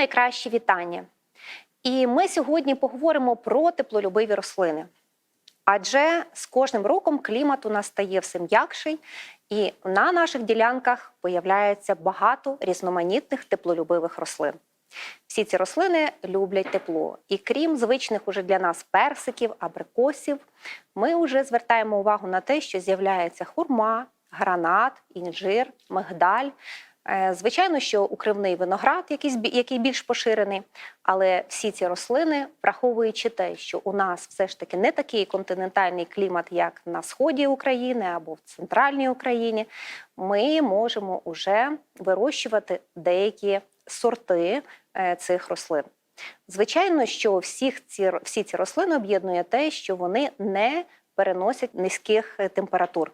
найкращі вітання. І ми сьогодні поговоримо про теплолюбиві рослини. Адже з кожним роком клімат у нас стає все м'якший, і на наших ділянках появляється багато різноманітних теплолюбивих рослин. Всі ці рослини люблять тепло. І крім звичних уже для нас персиків, абрикосів, ми вже звертаємо увагу на те, що з'являється хурма, гранат, інжир, мигдаль. Е, Звичайно, що укривний виноград, який більш поширений, але всі ці рослини, враховуючи те, що у нас все ж таки не такий континентальний клімат, як на сході України або в центральній Україні, ми можемо вже вирощувати деякі сорти е, цих рослин. Звичайно, що всіх ці, всі ці рослини об'єднує те, що вони не переносять низьких е, температур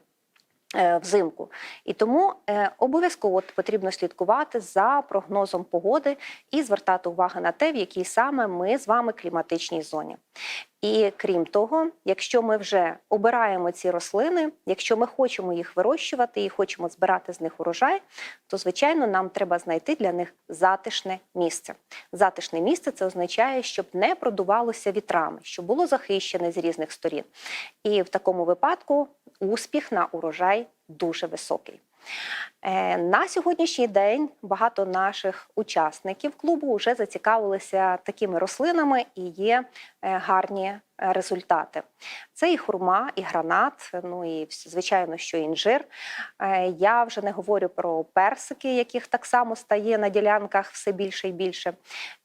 взимку. І тому е, обов'язково потрібно слідкувати за прогнозом погоди і звертати увагу на те, в якій саме ми з вами кліматичній зоні. І крім того, якщо ми вже обираємо ці рослини, якщо ми хочемо їх вирощувати і хочемо збирати з них урожай, то звичайно нам треба знайти для них затишне місце. Затишне місце це означає, щоб не продувалося вітрами, щоб було захищене з різних сторін. І в такому випадку успіх на урожай дуже високий. Е, На сьогоднішній день багато наших учасників клубу вже зацікавилися такими рослинами і є е, гарні е, результати. Це і хурма, і гранат, ну і звичайно, що інжир. Я вже не говорю про персики, яких так само стає на ділянках все більше і більше.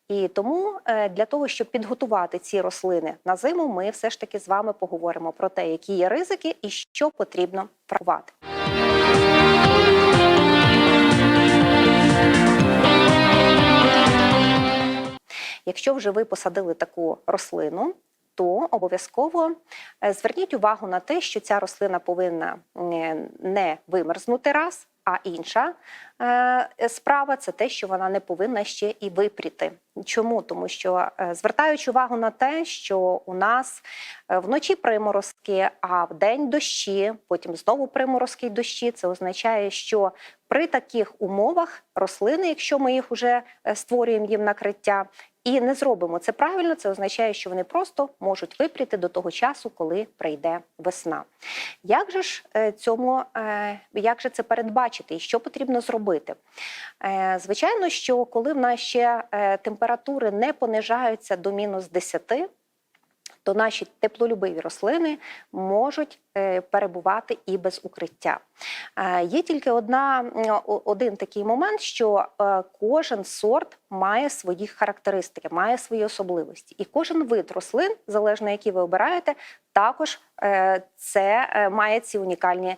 І тому для того, щоб підготувати ці рослини на зиму, ми все ж таки з вами поговоримо про те, які є ризики і що потрібно врахувати. Якщо вже ви посадили таку рослину, то обов'язково е, зверніть увагу на те, що ця рослина повинна не вимерзнути раз, а інша е, справа це те, що вона не повинна ще і випріти. Чому? Тому що е, звертаючи увагу на те, що у нас вночі приморозки, а вдень дощі, потім знову приморозки й дощі, це означає, що при таких умовах рослини, якщо ми їх вже створюємо їм накриття, і не зробимо це правильно, це означає, що вони просто можуть випріти до того часу, коли прийде весна. Як же ж е, цьому, е, як же це передбачити і що потрібно зробити? Е, Звичайно, що коли в нас ще температури не понижаються до мінус 10, то наші теплолюбиві рослини можуть перебувати і без укриття. Е, Є тільки одна, один такий момент, що е, кожен сорт має свої характеристики, має свої особливості. І кожен вид рослин, залежно які ви обираєте, також е, це має ці унікальні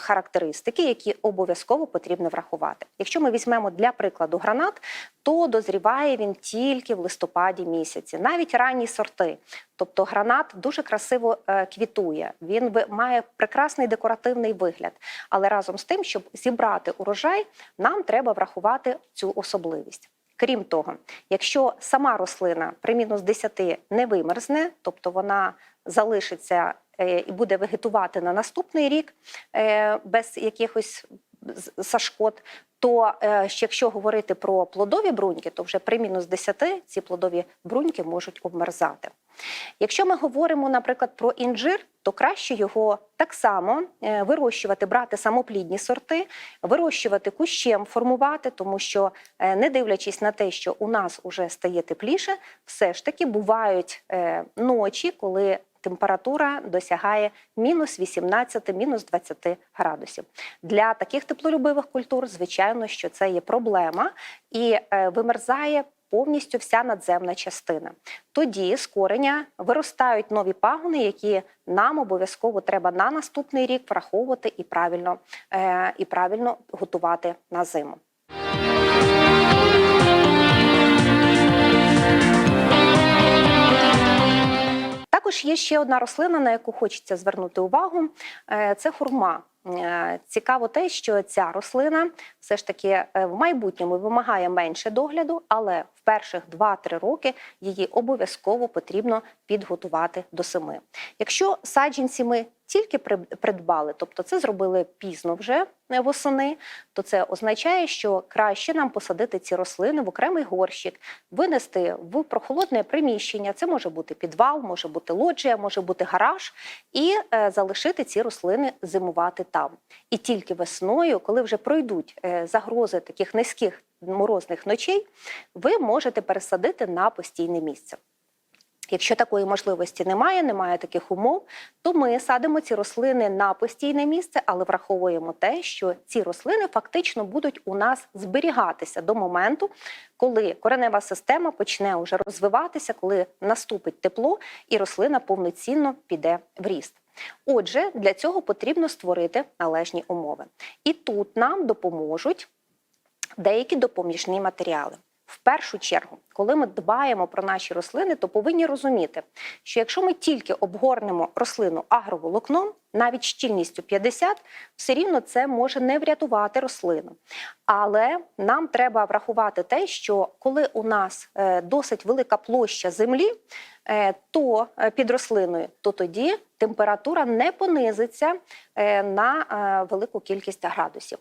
характеристики, які обов'язково потрібно врахувати. Якщо ми візьмемо для прикладу гранат, то дозріває він тільки в листопаді місяці, навіть ранні сорти. Тобто гранат дуже красиво квітує. Він має прекрасний декоративний вигляд. Але разом з тим, щоб зібрати урожай, нам треба врахувати цю особливість. Крім того, якщо сама рослина при мінус 10 не вимерзне, тобто вона залишиться е, і буде вегетувати на наступний рік е, без якихось зашкод, то е, якщо говорити про плодові бруньки, то вже при мінус 10 ці плодові бруньки можуть обмерзати. Якщо ми говоримо, наприклад, про інжир, то краще його так само е, вирощувати, брати самоплідні сорти, вирощувати кущем, формувати, тому що, е, не дивлячись на те, що у нас уже стає тепліше, все ж таки бувають ночі, коли температура досягає мінус 18, мінус 20 градусів. Для таких теплолюбивих культур, звичайно, що це є проблема і е, вимерзає повністю вся надземна частина. Тоді з кореня виростають нові пагони, які нам обов'язково треба на наступний рік враховувати і правильно, е, і правильно готувати на зиму. Також є ще одна рослина, на яку хочеться звернути увагу. Е, Це хурма. Е, Цікаво те, що ця рослина все ж таки е, в майбутньому вимагає менше догляду, але в перших 2-3 роки її обов'язково потрібно підготувати до семи. Якщо саджанці ми тільки при- придбали, тобто це зробили пізно вже е, восени, то це означає, що краще нам посадити ці рослини в окремий горщик, винести в прохолодне приміщення. Це може бути підвал, може бути лоджія, може бути гараж, і е, залишити ці рослини зимувати там. І тільки весною, коли вже пройдуть е, загрози таких низьких морозних ночей, ви можете пересадити на постійне місце. Якщо такої можливості немає, немає таких умов, то ми садимо ці рослини на постійне місце, але враховуємо те, що ці рослини фактично будуть у нас зберігатися до моменту, коли коренева система почне вже розвиватися, коли наступить тепло і рослина повноцінно піде в ріст. Отже, для цього потрібно створити належні умови. І тут нам допоможуть деякі допоміжні матеріали. В першу чергу, коли ми дбаємо про наші рослини, то повинні розуміти, що якщо ми тільки обгорнемо рослину агроволокном, навіть щільністю 50, все рівно це може не врятувати рослину. Але нам треба врахувати те, що коли у нас е, досить велика площа землі, е, то е, під рослиною, то тоді температура не понизиться на велику кількість градусів.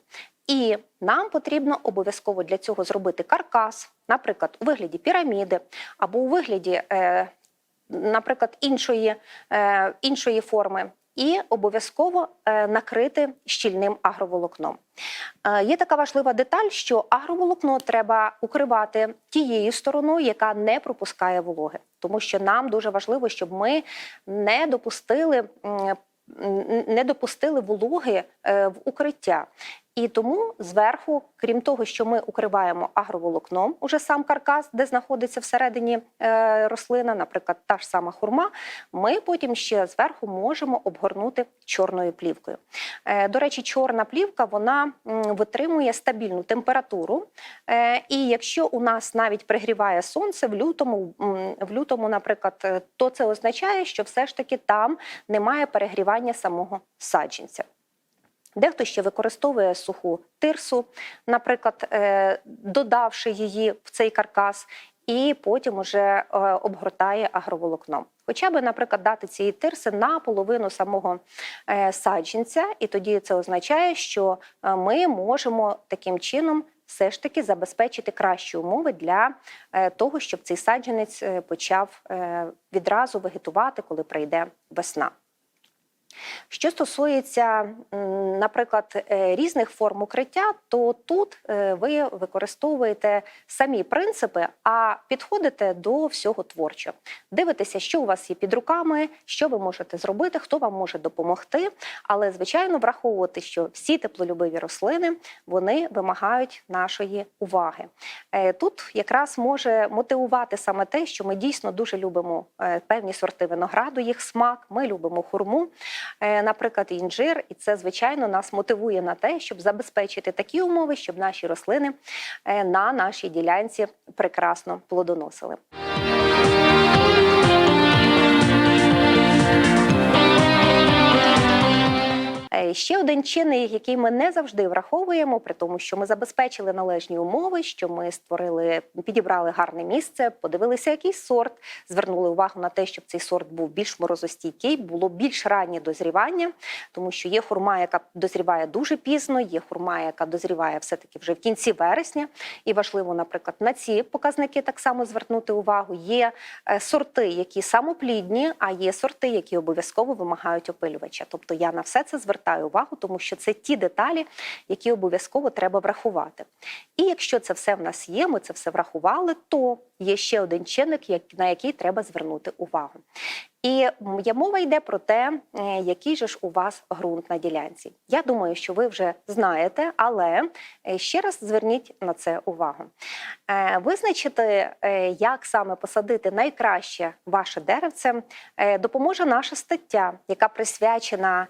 І нам потрібно обов'язково для цього зробити каркас, наприклад, у вигляді піраміди або у вигляді, е, наприклад, іншої, е, іншої форми. І обов'язково е, накрити щільним агроволокном. Є така важлива деталь, що агроволокно треба укривати тією стороною, яка не пропускає вологи, тому що нам дуже важливо, щоб ми не допустили. Не допустили вологи в укриття. І тому зверху, крім того, що ми укриваємо агроволокном, уже сам каркас, де знаходиться всередині е, рослина, наприклад, та ж сама хурма, ми потім ще зверху можемо обгорнути чорною плівкою. Е, До речі, чорна плівка вона витримує стабільну температуру. Е, І якщо у нас навіть пригріває сонце в лютому, в лютому, наприклад, то це означає, що все ж таки там немає перегрівання самого саджанця. Дехто ще використовує суху тирсу, наприклад, е, додавши її в цей каркас, і потім уже е, обгортає агроволокном. Хоча би, наприклад, дати цієї тирси на половину самого е, саджанця, і тоді це означає, що ми можемо таким чином все ж таки забезпечити кращі умови для того, щоб цей саджанець почав відразу вегетувати, коли прийде весна. Що стосується, наприклад, е, різних форм укриття, то тут е, ви використовуєте самі принципи, а підходите до всього творчо. Дивитеся, що у вас є під руками, що ви можете зробити, хто вам може допомогти. Але, звичайно, враховувати, що всі теплолюбиві рослини вони вимагають нашої уваги. Е, Тут якраз може мотивувати саме те, що ми дійсно дуже любимо певні сорти винограду, їх смак. Ми любимо хурму, наприклад, інжир, і це звичайно нас мотивує на те, щоб забезпечити такі умови, щоб наші рослини е, на нашій ділянці прекрасно плодоносили. Ще один чинник, який ми не завжди враховуємо, при тому, що ми забезпечили належні умови, що ми створили, підібрали гарне місце, подивилися, який сорт, звернули увагу на те, щоб цей сорт був більш морозостійкий, було більш раннє дозрівання, тому що є хурма, яка дозріває дуже пізно, є хурма, яка дозріває все-таки вже в кінці вересня. І важливо, наприклад, на ці показники так само звернути увагу. Є е, сорти, які самоплідні, а є сорти, які обов'язково вимагають опилювача. Тобто я на все це звертаю увагу, тому що це ті деталі, які обов'язково треба врахувати. І якщо це все в нас є, ми це все врахували, то є ще один чинник, на який треба звернути увагу. І мова йде про те, е, який же ж у вас ґрунт на ділянці. Я думаю, що ви вже знаєте, але е, ще раз зверніть на це увагу. Е, Визначити, як саме посадити найкраще ваше деревце, допоможе наша стаття, яка присвячена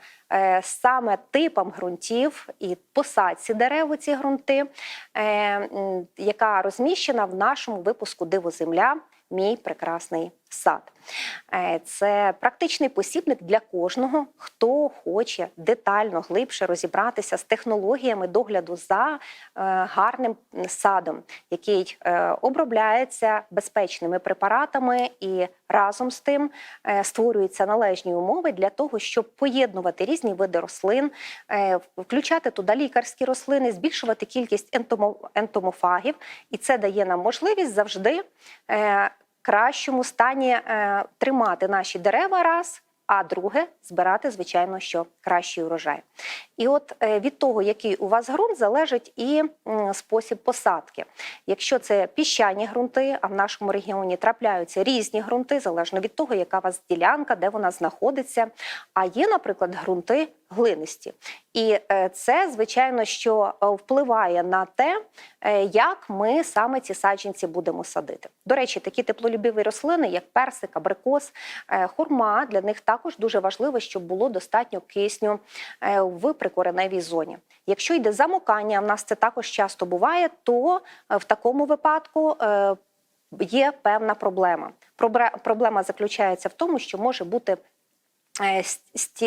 саме типам ґрунтів і посадці дерев у ці ґрунти, яка розміщена в нашому випуску Диво земля. Мій прекрасний сад. Е, Це практичний посібник для кожного, хто хоче детально глибше розібратися з технологіями догляду за е, гарним садом, який е, обробляється безпечними препаратами і разом з тим створюються належні умови для того, щоб поєднувати різні види рослин, включати туди лікарські рослини, збільшувати кількість ентомо- ентомофагів, і це дає нам можливість завжди кращому стані е, тримати наші дерева раз. А друге збирати, звичайно, що кращий урожай. І от е, від того, який у вас ґрунт, залежить і спосіб посадки. Якщо це піщані ґрунти, а в нашому регіоні трапляються різні ґрунти, залежно від того, яка у вас ділянка, де вона знаходиться. А є, наприклад, ґрунти глинисті. І е, це, звичайно, що е, впливає на те, е, як ми саме ці саджанці будемо садити. До речі, такі теплолюбиві рослини, як персик, абрикос, хурма, для них також дуже важливо, щоб було достатньо кисню в прикореневій зоні. Якщо йде замокання, в нас це також часто буває, то в такому випадку. Є певна проблема. Проблема заключається в тому, що може бути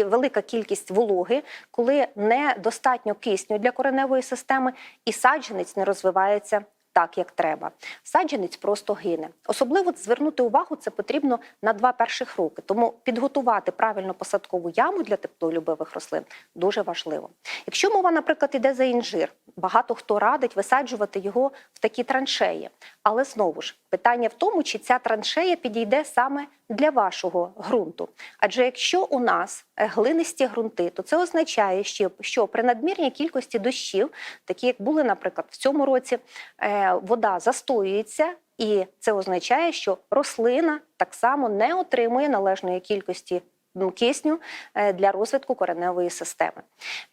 велика кількість вологи, коли недостатньо кисню для кореневої системи, і саджанець не розвивається так, як треба. Саджанець просто гине. Особливо звернути увагу це потрібно на два перших роки. Тому підготувати правильно посадкову яму для теплолюбивих рослин дуже важливо. Якщо мова, наприклад, іде за інжир, багато хто радить висаджувати його в такі траншеї. Але знову ж питання в тому, чи ця траншея підійде саме для вашого ґрунту. Адже якщо у нас е, глинисті ґрунти, то це означає, що, що при надмірній кількості дощів, такі як були, наприклад, в цьому році, е, вода застоюється. І це означає, що рослина так само не отримує належної кількості кисню е, для розвитку кореневої системи.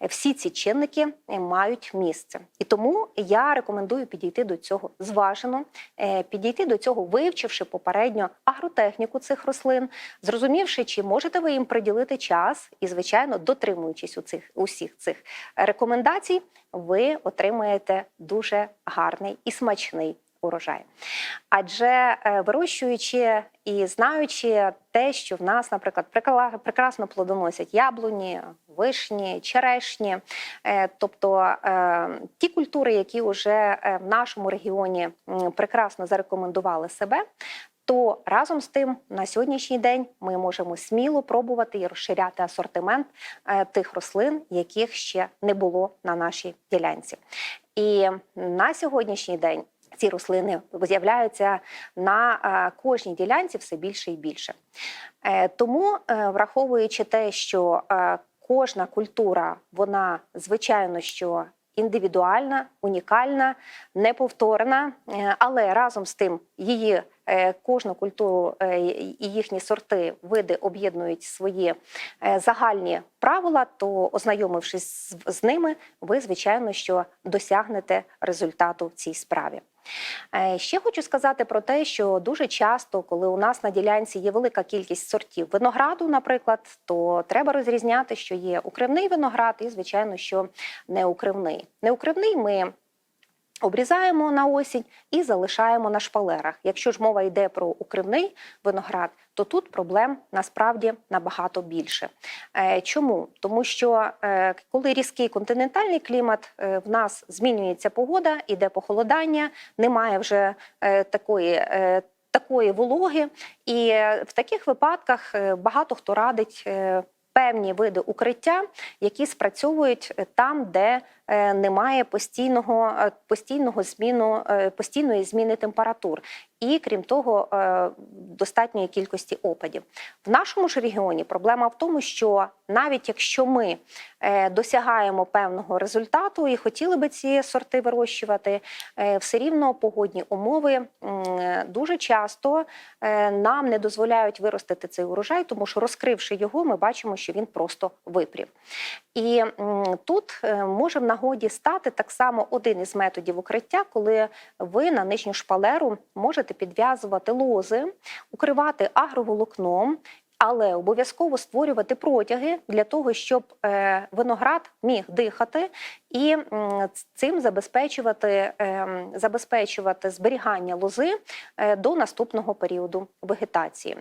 Е, Всі ці чинники е, мають місце, і тому я рекомендую підійти до цього зважено, підійти до цього, вивчивши попередньо агротехніку цих рослин, зрозумівши, чи можете ви їм приділити час, і звичайно, дотримуючись у цих усіх цих рекомендацій, ви отримаєте дуже гарний і смачний урожай. Адже е, вирощуючи і знаючи те, що в нас, наприклад, прекрасно плодоносять яблуні, вишні, черешні, е, тобто е, ті культури, які вже в нашому регіоні прекрасно зарекомендували себе. То разом з тим на сьогоднішній день ми можемо сміло пробувати і розширяти асортимент тих рослин, яких ще не було на нашій ділянці. І на сьогоднішній день ці рослини з'являються на е, кожній ділянці все більше і більше. Е, Тому, е, враховуючи те, що кожна культура, вона звичайно що індивідуальна, унікальна, неповторна, але разом з тим її кожну культуру е, і їхні сорти, види об'єднують свої е, загальні правила, то ознайомившись з- ними, ви звичайно що досягнете результату в цій справі. Е, Ще хочу сказати про те, що дуже часто, коли у нас на ділянці є велика кількість сортів винограду, наприклад, то треба розрізняти, що є укривний виноград і, звичайно, що неукривний. Неукривний ми обрізаємо на осінь і залишаємо на шпалерах. Якщо ж мова йде про укривний виноград, то тут проблем насправді набагато більше. Е, Чому? Тому що е, коли різкий континентальний клімат, е, в нас змінюється погода, іде похолодання, немає вже такої. Такої вологи, і в таких випадках багато хто радить певні види укриття, які спрацьовують е, там, де е, немає постійного, е, постійного зміну, постійної зміни температур, і крім того, е, достатньої кількості опадів. В нашому ж регіоні проблема в тому, що навіть якщо ми е, досягаємо певного результату і хотіли би ці сорти вирощувати, е, все рівно погодні умови дуже часто нам не дозволяють виростити цей урожай, тому що розкривши його, ми бачимо, що він просто випрів. І тут може в нагоді стати так само один із методів укриття, коли ви на нижню шпалеру можете підв'язувати лози, укривати агроволокном. Але обов'язково створювати протяги для того, щоб е, виноград міг дихати і цим забезпечувати, ем, забезпечувати зберігання лози е, до наступного періоду вегетації.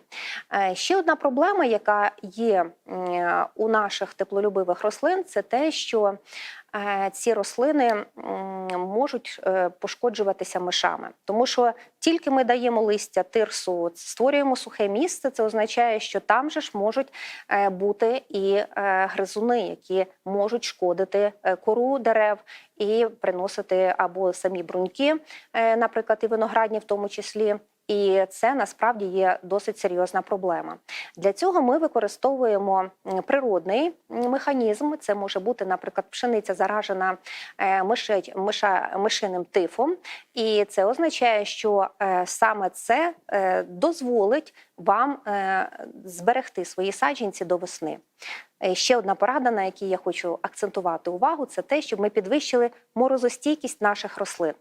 Е, Ще одна проблема, яка є у наших теплолюбивих рослин, це те, що е, ці рослини можуть пошкоджуватися мишами, тому що тільки ми даємо листя тирсу, створюємо сухе місце. Це означає, що там же ж можуть бути і гризуни, які можуть шкодити кору дерев і приносити або самі бруньки, е, наприклад, і виноградні в тому числі. І це насправді є досить серйозна проблема. Для цього ми використовуємо природний механізм. Це може бути, наприклад, пшениця заражена е, мишить- миша- мишиним тифом, і це означає, що е, саме це дозволить вам е, зберегти свої саджанці до весни. Е, Ще одна порада, на якій я хочу акцентувати увагу, це те, щоб ми підвищили морозостійкість наших рослин.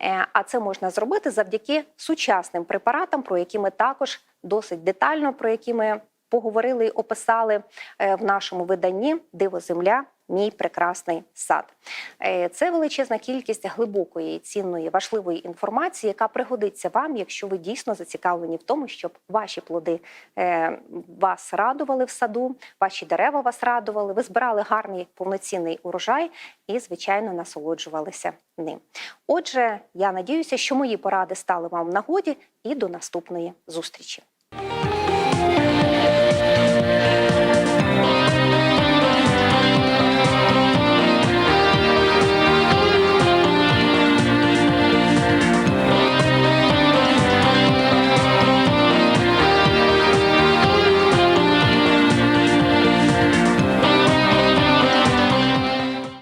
Е, А це можна зробити завдяки сучасним препаратам, про які ми також досить детально, про які ми поговорили і описали в нашому виданні Диво земля. Мій прекрасний сад. Е, Це величезна кількість глибокої, цінної, важливої інформації, яка пригодиться вам, якщо ви дійсно зацікавлені в тому, щоб ваші плоди е, вас радували в саду, ваші дерева вас радували, ви збирали гарний повноцінний урожай і, звичайно, насолоджувалися ним. Отже, я надіюся, що мої поради стали вам в нагоді і до наступної зустрічі.